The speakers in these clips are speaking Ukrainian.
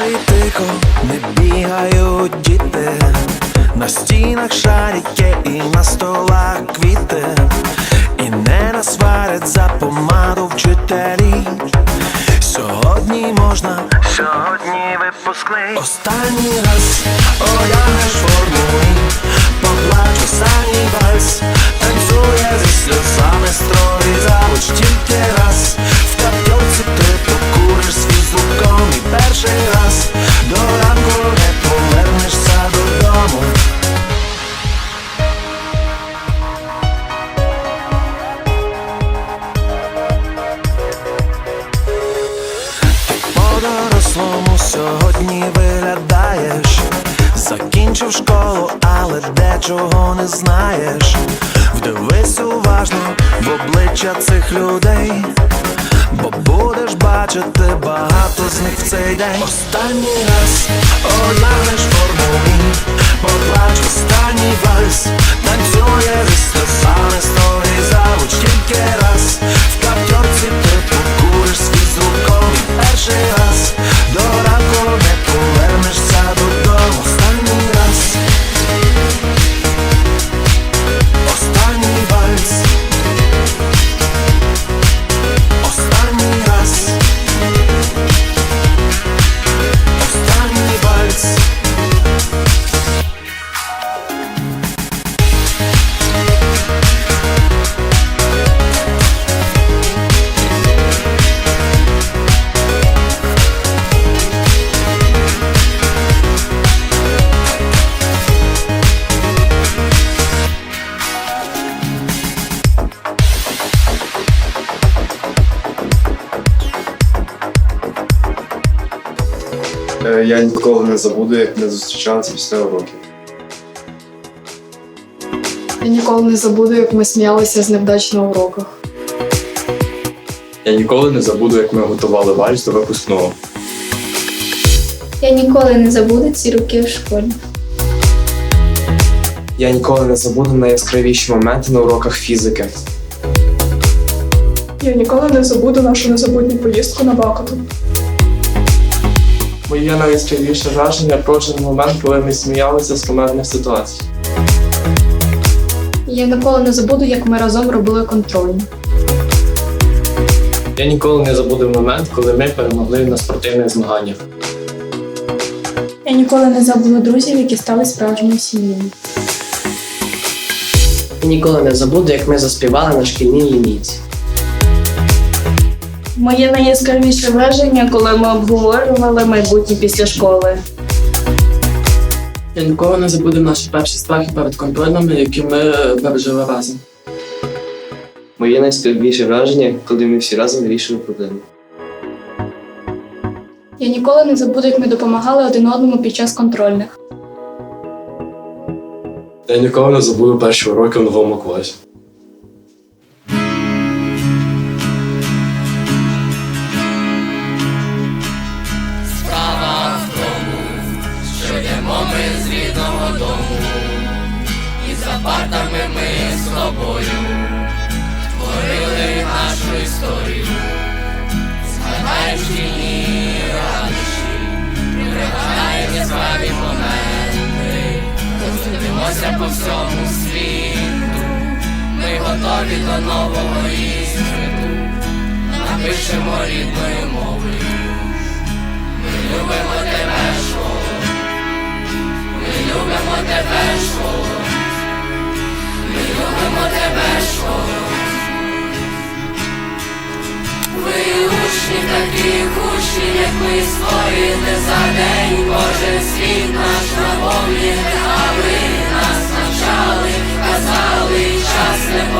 залі тихо не бігають діти, на стінах шарики і на столах квіти, і не насварять за помаду вчителі. Сьогодні можна, сьогодні випускний. Останній раз одягнеш формуй, поплачу сані вальс, танцює зі сльозами строї. Завуч тільки раз. В капельці ти покуриш свій звуком і По-дорослому сьогодні виглядаєш. Закінчив школу, але дечого не знаєш. Вдивись уважно в обличчя цих людей Бо будеш бачити багато з них в цей день. Останній раз одягнеш форму і поплач останній вальс. Танцює зі сльозами сторі завуч тільки раз Я ніколи не забуду, як ми зустрічалися після уроків. Я ніколи не забуду, як ми сміялися з невдач на уроках. Я ніколи не забуду, як ми готували вальс до випускного. Я ніколи не забуду ці роки в школі. Я ніколи не забуду найяскравіші моменти на уроках фізики. Я ніколи не забуду нашу незабутню поїздку на Бакоту. Моє найяскравіше враження про кожен момент, коли ми сміялися з комедних ситуацій. Я ніколи не забуду, як ми разом робили контрольні. Я ніколи не забуду момент, коли ми перемогли на спортивних змаганнях. Я ніколи не забула друзів, які стали справжніми сім'ями. І ніколи не забуду, як ми заспівали на шкільній лінійці. Моє найяскравіше враження, коли ми обговорювали майбутнє після школи. Я ніколи не забуду наші перші страхи перед контрольними, які ми пережили разом. Моє найяскравіше враження, коли ми всі разом вирішили проблеми. Я ніколи не забуду, як ми допомагали один одному під час контрольних. Я ніколи не забуду перші уроки в новому класі. сторін, згадаєш тіні радощі, пригадаєш славі моменти, розлюбимося по всьому світу, ми готові до нового іспиту, напишемо рідною мовою, ми любимо тебе, шо, ми любимо тебе, шо, ми любимо тебе, шо. Уроків навчали, казали школи, не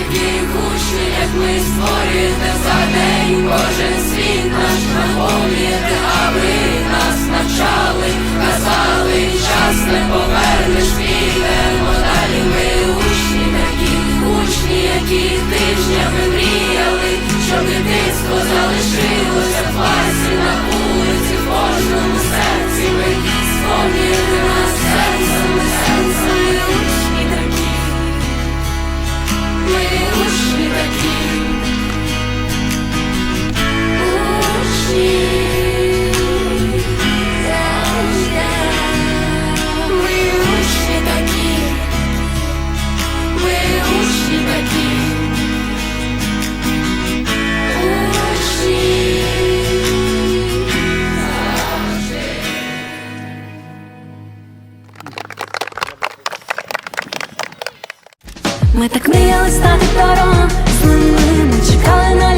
Гучні, як ми створили за день, кожен світ наш наповнюєте, аби нас навчали, казали, час не повернеш, підемо далі ми. Ми так мріяли стати дорослими, ми чекали на